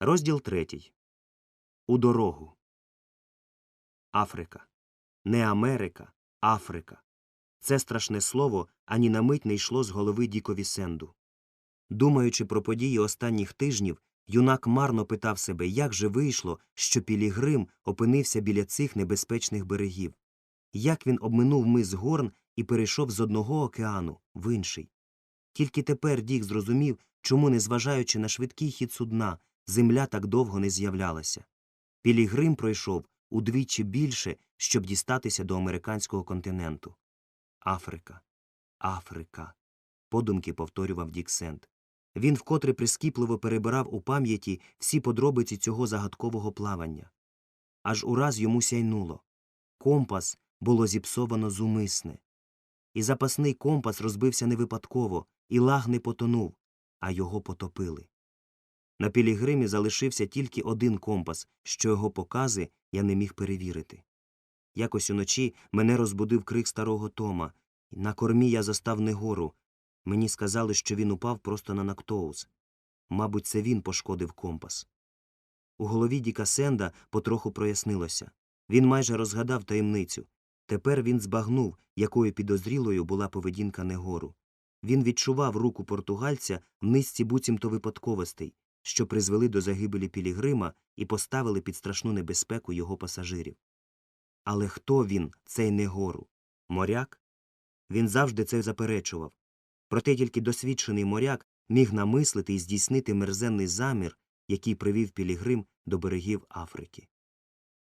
Розділ третій. У дорогу. Африка. Не Америка, Африка. Це страшне слово ані на мить не йшло з голови Дікові Сенду. Думаючи про події останніх тижнів, юнак марно питав себе, як же вийшло, що Пілігрим опинився біля цих небезпечних берегів, як він обминув мис Горн і перейшов з одного океану в інший. Тільки тепер Дік зрозумів, чому, незважаючи на швидкий хід судна, земля так довго не з'являлася. Пілігрим пройшов удвічі більше, щоб дістатися до американського континенту. Африка, Африка. подумки повторював Дік Сент. Він вкотре прискіпливо перебирав у пам'яті всі подробиці цього загадкового плавання. Аж ураз йому сяйнуло. Компас було зіпсовано зумисне. І запасний компас розбився не випадково, і лаг не потонув, а його потопили. На Пілігримі залишився тільки один компас, що його покази я не міг перевірити. Якось уночі мене розбудив крик старого Тома. На кормі я застав Негору. Мені сказали, що він упав просто на Нактоус. Мабуть, це він пошкодив компас. У голові Діка Сенда потроху прояснилося. Він майже розгадав таємницю. Тепер він збагнув, якою підозрілою була поведінка Негору. Він відчував руку португальця в низці буцімто випадковостей, що призвели до загибелі Пілігрима і поставили під страшну небезпеку його пасажирів. Але хто він, цей Негору? Моряк? Він завжди це заперечував. Проте тільки досвідчений моряк міг намислити і здійснити мерзенний замір, який привів Пілігрим до берегів Африки.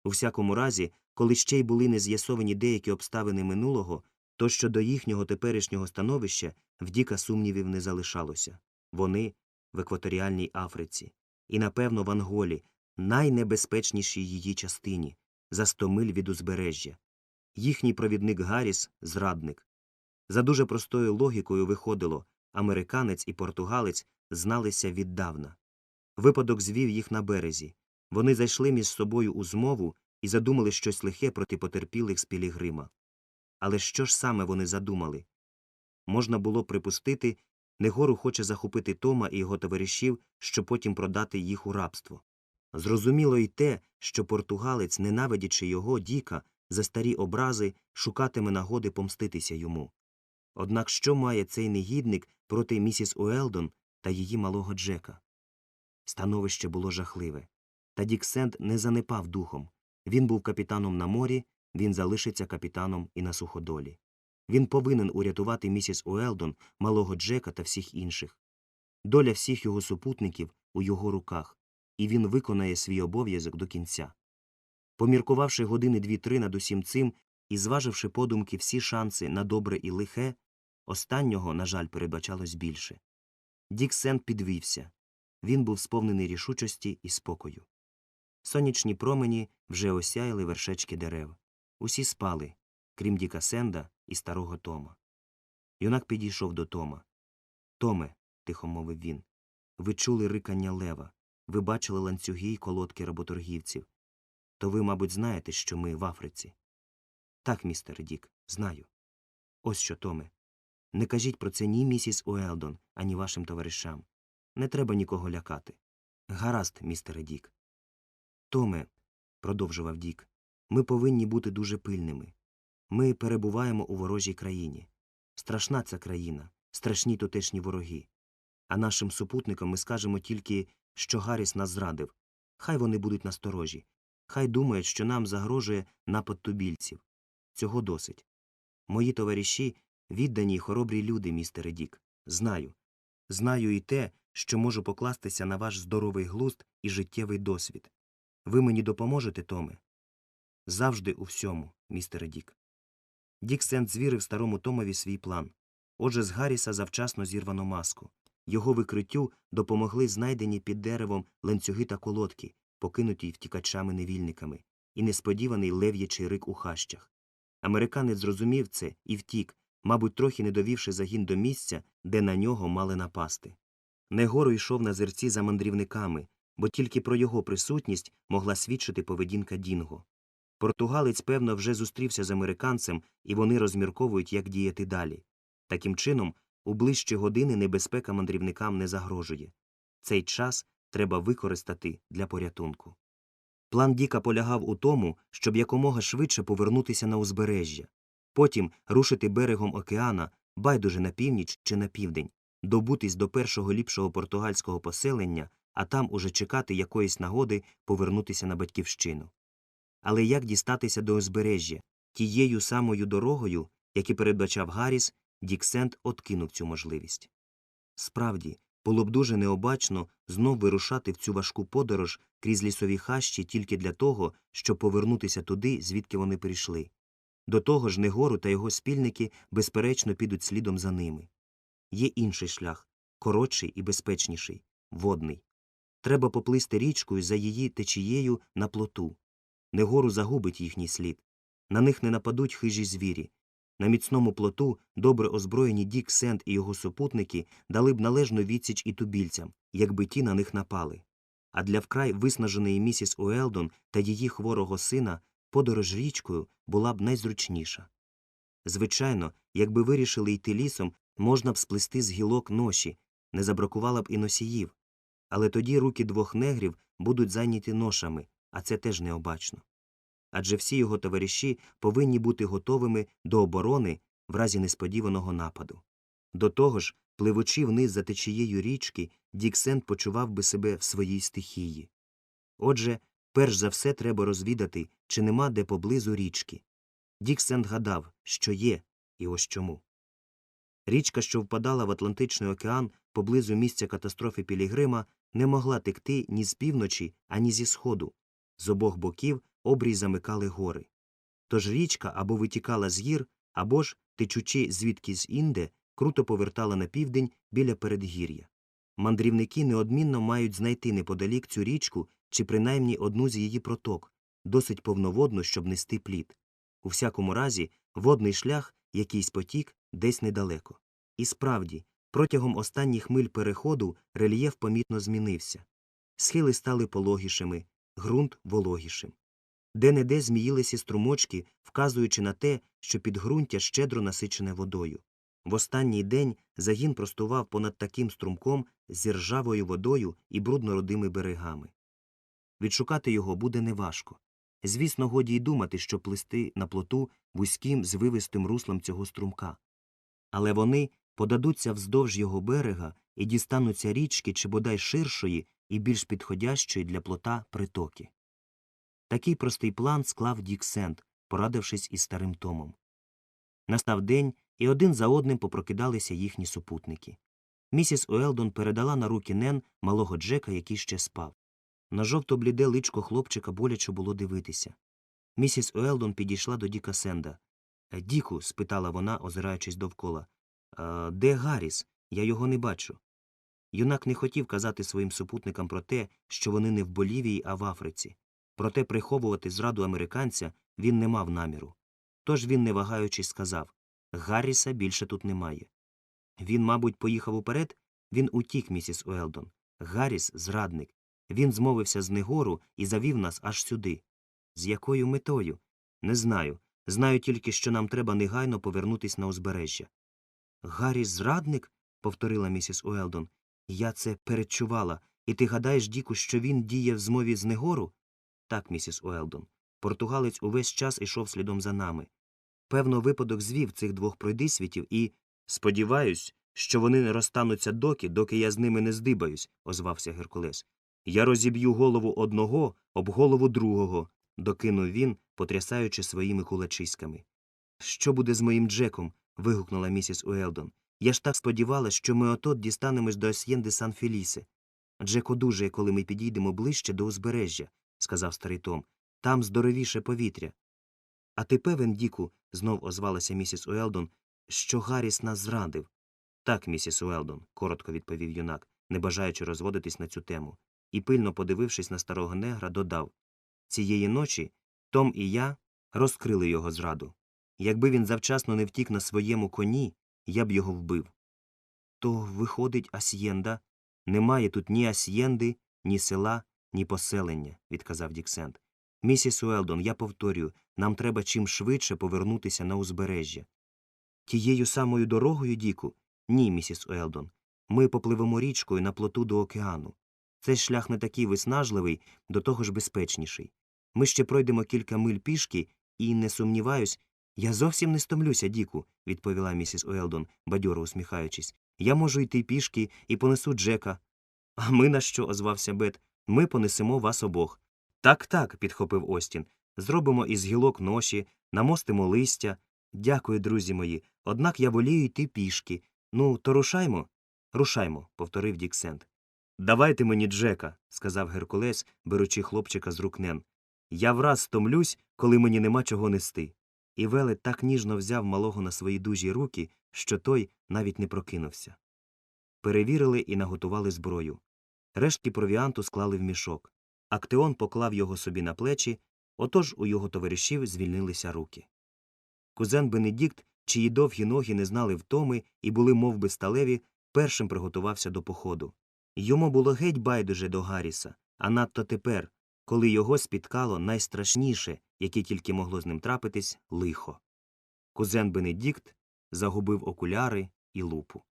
У всякому разі, коли ще й були не з'ясовані деякі обставини минулого, то щодо їхнього теперішнього становища в Діка сумнівів не залишалося. Вони в екваторіальній Африці, і, напевно, в Анголі, найнебезпечнішій її частині, за сто миль від узбережжя. Їхній провідник Гарріс – зрадник. За дуже простою логікою виходило американець і португалець зналися віддавна. Випадок звів їх на березі. Вони зайшли між собою у змову і задумали щось лихе проти потерпілих з Пілігрима. Але що ж саме вони задумали? Можна було припустити, Негору хоче захопити Тома і його товаришів, щоб потім продати їх у рабство. Зрозуміло й те, що португалець, ненавидячи його, Діка, за старі образи, шукатиме нагоди помститися йому. Однак що має цей негідник проти місіс Уелдон та її малого Джека? Становище було жахливе. Та Дік Сент не занепав духом. Він був капітаном на морі, він залишиться капітаном і на суходолі. Він повинен урятувати місіс Уелдон, малого Джека та всіх інших. Доля всіх його супутників у його руках, і він виконає свій обов'язок до кінця. Поміркувавши години дві-три над усім цим і зваживши подумки всі шанси на добре і лихе, останнього, на жаль, передбачалось більше. Дік Сент підвівся. Він був сповнений рішучості і спокою. Сонячні промені вже осяяли вершечки дерев. Усі спали, крім Діка Сенда і старого Тома. Юнак підійшов до Тома. Томе, тихо мовив він, ви чули рикання лева, ви бачили ланцюги й колодки работоргівців. То ви, мабуть, знаєте, що ми в Африці. Так, містер Дік, знаю. Ось що, Томе. Не кажіть про це ні місіс Уелдон, ані вашим товаришам. Не треба нікого лякати. Гаразд, містере Дік. Томе, продовжував Дік, ми повинні бути дуже пильними. Ми перебуваємо у ворожій країні. Страшна ця країна, страшні тутешні вороги. А нашим супутникам ми скажемо тільки, що Гарріс нас зрадив. Хай вони будуть насторожі. Хай думають, що нам загрожує напад тубільців. Цього досить. Мої товариші віддані й хоробрі люди, містере Дік. Знаю. Знаю і те, що можу покластися на ваш здоровий глузд і життєвий досвід. Ви мені допоможете, Томе? Завжди у всьому, містере Дік. Дік Сент звірив старому Томові свій план. Отже, з Гарріса завчасно зірвано маску. Його викриттю допомогли знайдені під деревом ланцюги та колодки, покинуті втікачами-невільниками, і несподіваний лев'ячий рик у хащах. Американець зрозумів це і втік, мабуть, трохи не довівши загін до місця, де на нього мали напасти. Негоро йшов на зерці за мандрівниками, бо тільки про його присутність могла свідчити поведінка Дінго. Португалець, певно, вже зустрівся з американцем, і вони розмірковують, як діяти далі. Таким чином, у ближчі години небезпека мандрівникам не загрожує. Цей час треба використати для порятунку. План Діка полягав у тому, щоб якомога швидше повернутися на узбережжя, потім рушити берегом океана, байдуже на північ чи на південь, добутись до першого ліпшого португальського поселення, а там уже чекати якоїсь нагоди повернутися на батьківщину. Але як дістатися до узбережжя? Тією самою дорогою, як і передбачав Гарріс, Дік Сент откинув цю можливість. Справді, було б дуже необачно знов вирушати в цю важку подорож крізь лісові хащі тільки для того, щоб повернутися туди, звідки вони прийшли. До того ж, Негору та його спільники безперечно підуть слідом за ними. Є інший шлях коротший і безпечніший водний. Треба поплисти річкою за її течією на плоту. Негору загубить їхній слід. На них не нападуть хижі звірі. На міцному плоту добре озброєні Дік Сент і його супутники дали б належну відсіч і тубільцям, якби ті на них напали. А для вкрай виснаженої місіс Уелдон та її хворого сина подорож річкою була б найзручніша. Звичайно, якби вирішили йти лісом, можна б сплести з гілок ноші, не забракувало б і носіїв. Але тоді руки двох негрів будуть зайняті ношами, а це теж необачно. Адже всі його товариші повинні бути готовими до оборони в разі несподіваного нападу. До того ж, пливучи вниз за течією річки, Діксент почував би себе в своїй стихії. Отже, перш за все треба розвідати, чи нема де поблизу річки. Діксент гадав, що є, і ось чому. Річка, що впадала в Атлантичний океан поблизу місця катастрофи Пілігрима, не могла текти ні з півночі, ані зі сходу. З обох боків обрій замикали гори. Тож річка або витікала з гір, або ж, течучи звідки з інде, круто повертала на південь біля передгір'я. Мандрівники неодмінно мають знайти неподалік цю річку чи принаймні одну з її проток, досить повноводну, щоб нести плід. У всякому разі, водний шлях, якийсь потік, десь недалеко. І справді, протягом останніх миль переходу рельєф помітно змінився. Схили стали пологішими, ґрунт вологішим. Де-не-де зміїлися струмочки, вказуючи на те, що підґрунтя щедро насичене водою. В останній день загін простував понад таким струмком з ржавою водою і бруднородими берегами. Відшукати його буде неважко. Звісно, годі й думати, що плисти на плоту вузьким звивистим руслом цього струмка. Але вони подадуться вздовж його берега і дістануться річки чи бодай ширшої і більш підходящої для плота притоки. Такий простий план склав Дік Сент, порадившись із старим Томом. Настав день, і один за одним попрокидалися їхні супутники. Місіс Уелдон передала на руки Нен малого Джека, який ще спав. На жовто бліде личко хлопчика боляче було дивитися. Місіс Уелдон підійшла до Діка Сенда. «Е, Діку, спитала вона, озираючись довкола. «Е, Де Гарріс? Я його не бачу. Юнак не хотів казати своїм супутникам про те, що вони не в Болівії, а в Африці. Проте приховувати зраду американця він не мав наміру. Тож він, не вагаючись, сказав Гарріса більше тут немає. Він, мабуть, поїхав уперед, він утік, місіс Уелдон. Гарріс зрадник. Він змовився з Негору і завів нас аж сюди. З якою метою? Не знаю. Знаю тільки, що нам треба негайно повернутись на узбережжя. Гарріс зрадник? повторила місіс Уелдон. Я це передчувала. І ти гадаєш, Діку, що він діє в змові з Негору? Так, місіс Уелдон. Португалець увесь час ішов слідом за нами. Певно, випадок звів цих двох пройдисвітів і. Сподіваюсь, що вони не розтануться доки, доки я з ними не здибаюсь, озвався Геркулес. Я розіб'ю голову одного об голову другого, докинув він, потрясаючи своїми кулачиськами. Що буде з моїм Джеком? вигукнула місіс Уелдон. Я ж так сподівалась, що ми отот дістанемось до Асьєнди Сан Фелісе. Джек одужає, коли ми підійдемо ближче до узбережжя, сказав старий Том. Там здоровіше повітря. А ти певен, Діку, знов озвалася місіс Уелдон, що Гарріс нас зрадив. Так, місіс Уелдон, коротко відповів юнак, не бажаючи розводитись на цю тему, і, пильно подивившись на старого негра, додав Цієї ночі Том і я розкрили його зраду. Якби він завчасно не втік на своєму коні, я б його вбив. То, виходить, Асьєнда. Немає тут ні Асьєнди, ні села, ні поселення, відказав Діксент. Місіс Уелдон, я повторюю, нам треба чим швидше повернутися на узбережжя. Тією самою дорогою, Діку? Ні, місіс Уелдон. Ми попливемо річкою на плоту до океану. Цей шлях не такий виснажливий, до того ж безпечніший. Ми ще пройдемо кілька миль пішки, і, не сумніваюсь, я зовсім не стомлюся, Діку, відповіла місіс Уелдон, бадьоро усміхаючись. Я можу йти пішки і понесу Джека. А ми на що? озвався Бет. Ми понесемо вас обох. Так, так, підхопив Остін. Зробимо із гілок ноші, намостимо листя. Дякую, друзі мої. Однак я волію йти пішки. Ну, то рушаймо? Рушаймо, повторив Діксент. Давайте мені Джека, сказав Геркулес, беручи хлопчика з рук Нен. Я враз стомлюсь, коли мені нема чого нести. І велет так ніжно взяв малого на свої дужі руки, що той навіть не прокинувся. Перевірили і наготували зброю. Рештки провіанту склали в мішок. Актеон поклав його собі на плечі, отож у його товаришів звільнилися руки. Кузен Бенедікт, чиї довгі ноги не знали втоми і були мов би, сталеві, першим приготувався до походу. Йому було геть байдуже до Гарріса, а надто тепер, коли його спіткало найстрашніше, яке тільки могло з ним трапитись, лихо. Кузен Бенедікт загубив окуляри і лупу.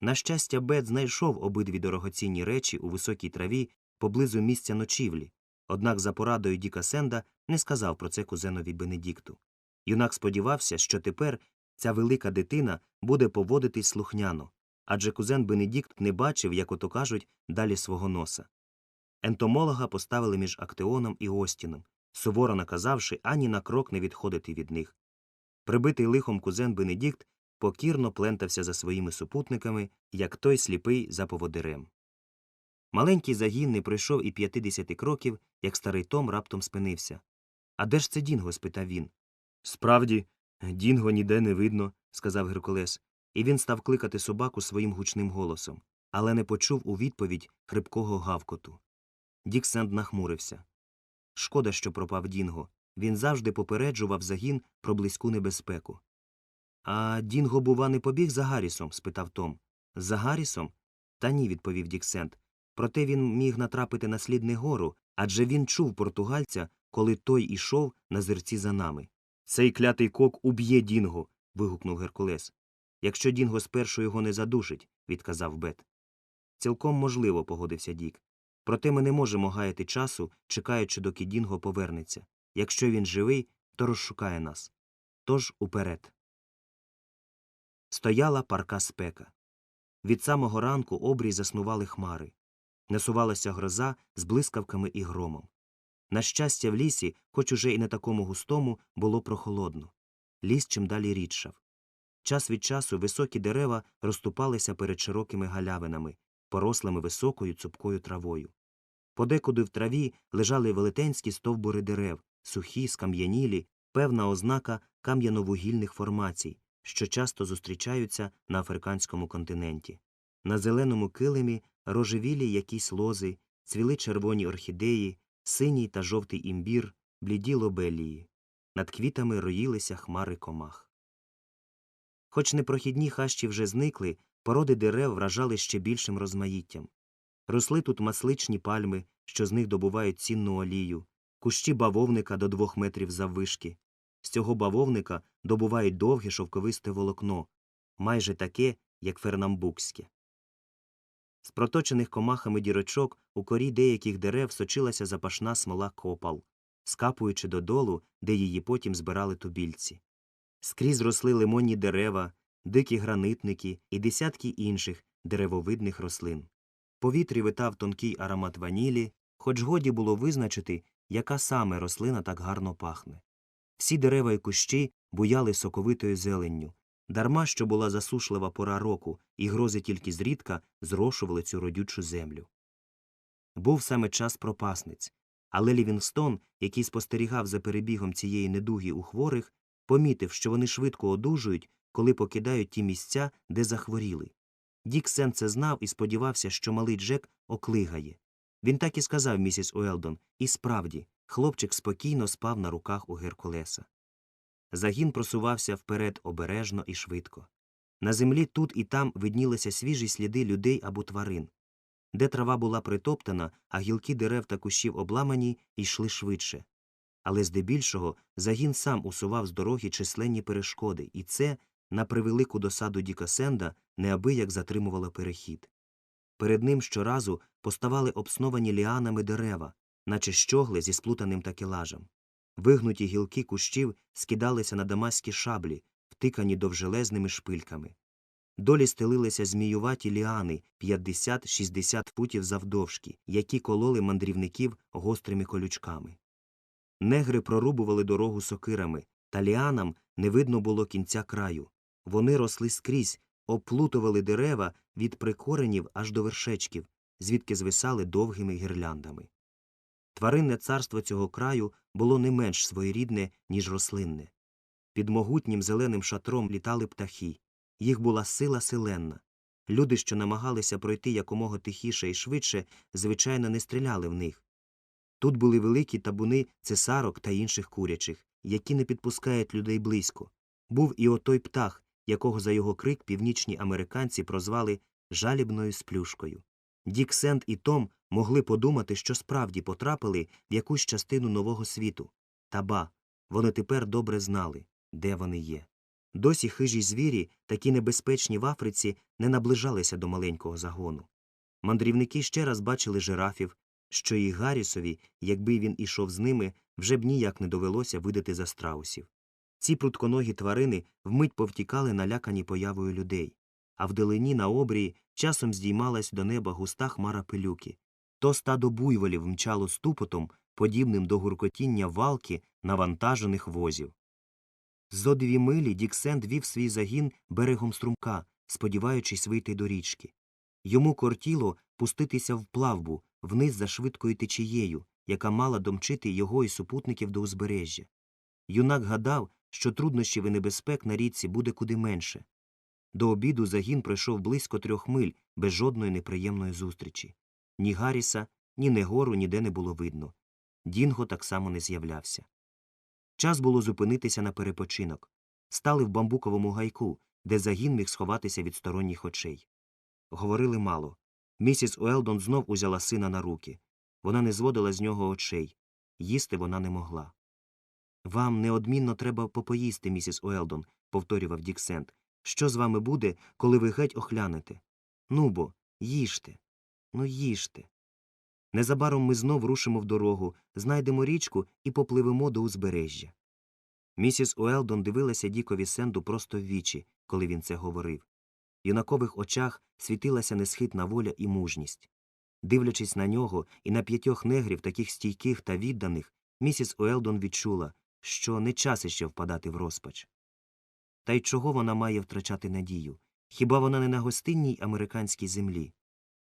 На щастя, Бет знайшов обидві дорогоцінні речі у високій траві поблизу місця ночівлі, однак за порадою Діка Сенда не сказав про це кузенові Бенедікту. Юнак сподівався, що тепер ця велика дитина буде поводитись слухняно, адже кузен Бенедікт не бачив, як ото кажуть, далі свого носа. Ентомолога поставили між Актеоном і Остіном, суворо наказавши ані на крок не відходити від них. Прибитий лихом кузен Бенедікт покірно плентався за своїми супутниками, як той сліпий за поводирем. Маленький загін не пройшов і п'ятидесяти кроків, як старий Том раптом спинився. А де ж це Дінго? спитав він. Справді, Дінго ніде не видно, сказав Геркулес, і він став кликати собаку своїм гучним голосом, але не почув у відповідь хрипкого гавкоту. Дік Сенд нахмурився. Шкода, що пропав Дінго. Він завжди попереджував загін про близьку небезпеку. А Дінго, бува, не побіг за Гаррісом? спитав Том. За Гаррісом? Та ні, відповів Діксент. Проте він міг натрапити на слід Негору, адже він чув португальця, коли той ішов на зерці за нами. Цей клятий кок уб'є Дінго. вигукнув Геркулес. Якщо Дінго спершу його не задушить, відказав Бет. Цілком можливо, погодився Дік. Проте ми не можемо гаяти часу, чекаючи, доки Дінго повернеться. Якщо він живий, то розшукає нас. Тож уперед. Стояла парка спека. Від самого ранку обрій заснували хмари. Насувалася гроза з блискавками і громом. На щастя, в лісі, хоч уже і не такому густому, було прохолодно. Ліс чим далі рідшав. Час від часу високі дерева розступалися перед широкими галявинами, порослими високою цупкою травою. Подекуди в траві лежали велетенські стовбури дерев, сухі, скам'янілі, певна ознака кам'яновугільних формацій, що часто зустрічаються на африканському континенті. На зеленому килимі рожевілі якісь лози, цвіли червоні орхідеї, синій та жовтий імбір, бліді лобелії. Над квітами роїлися хмари комах. Хоч непрохідні хащі вже зникли, породи дерев вражали ще більшим розмаїттям. Росли тут масличні пальми, що з них добувають цінну олію, кущі бавовника до двох метрів заввишки. З цього бавовника добувають довге шовковисте волокно, майже таке, як фернамбукське. З проточених комахами дірочок у корі деяких дерев сочилася запашна смола копал, скапуючи додолу, де її потім збирали тубільці. Скрізь росли лимонні дерева, дикі гранитники і десятки інших деревовидних рослин. Повітрі витав тонкий аромат ванілі, хоч годі було визначити, яка саме рослина так гарно пахне. Всі дерева і кущі буяли соковитою зеленню, дарма що була засушлива пора року, і грози тільки зрідка зрошували цю родючу землю. Був саме час пропасниць, але Лівінгстон, який спостерігав за перебігом цієї недуги у хворих, помітив, що вони швидко одужують, коли покидають ті місця, де захворіли. Дік Сен це знав і сподівався, що малий Джек оклигає. Він так і сказав місіс Уелдон, і справді, хлопчик спокійно спав на руках у Геркулеса. Загін просувався вперед обережно і швидко. На землі тут і там виднілися свіжі сліди людей або тварин. Де трава була притоптана, а гілки дерев та кущів обламані, йшли швидше. Але здебільшого загін сам усував з дороги численні перешкоди, і це, на превелику досаду Діка Сенда, неабияк затримувало перехід. Перед ним щоразу поставали обсновані ліанами дерева, наче щогли зі сплутаним такелажем. Вигнуті гілки кущів скидалися на дамаські шаблі, втикані довжелезними шпильками. Долі стелилися зміюваті ліани 50-60 футів завдовжки, які кололи мандрівників гострими колючками. Негри прорубували дорогу сокирами, та ліанам не видно було кінця краю. Вони росли скрізь, оплутували дерева від прикоренів аж до вершечків, звідки звисали довгими гірляндами. Тваринне царство цього краю було не менш своєрідне, ніж рослинне. Під могутнім зеленим шатром літали птахи. Їх була сила селенна. Люди, що намагалися пройти якомога тихіше і швидше, звичайно, не стріляли в них. Тут були великі табуни цесарок та інших курячих, які не підпускають людей близько. Був і отой птах, якого за його крик північні американці прозвали жалібною сплюшкою. Дік Сент і Том могли подумати, що справді потрапили в якусь частину нового світу. Та ба, вони тепер добре знали, де вони є. Досі хижі звірі, такі небезпечні в Африці, не наближалися до маленького загону. Мандрівники ще раз бачили жирафів, що і Гаррісові, якби він ішов з ними, вже б ніяк не довелося видати за страусів. Ці прутконогі тварини вмить повтікали налякані появою людей, а вдалині на обрії часом здіймалась до неба густа хмара пилюки. То стадо буйволів мчало ступотом, подібним до гуркотіння валки навантажених возів. Зо дві милі Діксенд вів свій загін берегом струмка, сподіваючись вийти до річки. Йому кортіло пуститися в плавбу вниз за швидкою течією, яка мала домчити його і супутників до узбережжя. Юнак гадав, що труднощів і небезпек на річці буде куди менше. До обіду загін пройшов близько трьох миль без жодної неприємної зустрічі. Ні Гарріса, ні Негору ніде не було видно. Дінго так само не з'являвся. Час було зупинитися на перепочинок. Стали в бамбуковому гайку, де загін міг сховатися від сторонніх очей. Говорили мало. Місіс Уелдон знов узяла сина на руки. Вона не зводила з нього очей. Їсти вона не могла. Вам неодмінно треба попоїсти, місіс Уелдон, повторював Дік Сент. Що з вами буде, коли ви геть охлянете? Ну бо, їжте. Ну, їжте. Незабаром ми знов рушимо в дорогу, знайдемо річку і попливемо до узбережжя. Місіс Уелдон дивилася Дікові Сенду просто в вічі, коли він це говорив. В юнакових очах світилася несхитна воля і мужність. Дивлячись на нього і на п'ятьох негрів, таких стійких та відданих, місіс Уелдон відчула, що не час іще впадати в розпач. Та й чого вона має втрачати надію? Хіба вона не на гостинній американській землі?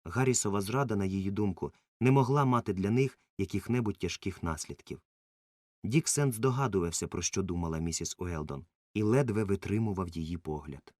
Гаррісова зрада, на її думку, не могла мати для них яких-небудь тяжких наслідків. Дік Сент здогадувався, про що думала місіс Уелдон, і ледве витримував її погляд.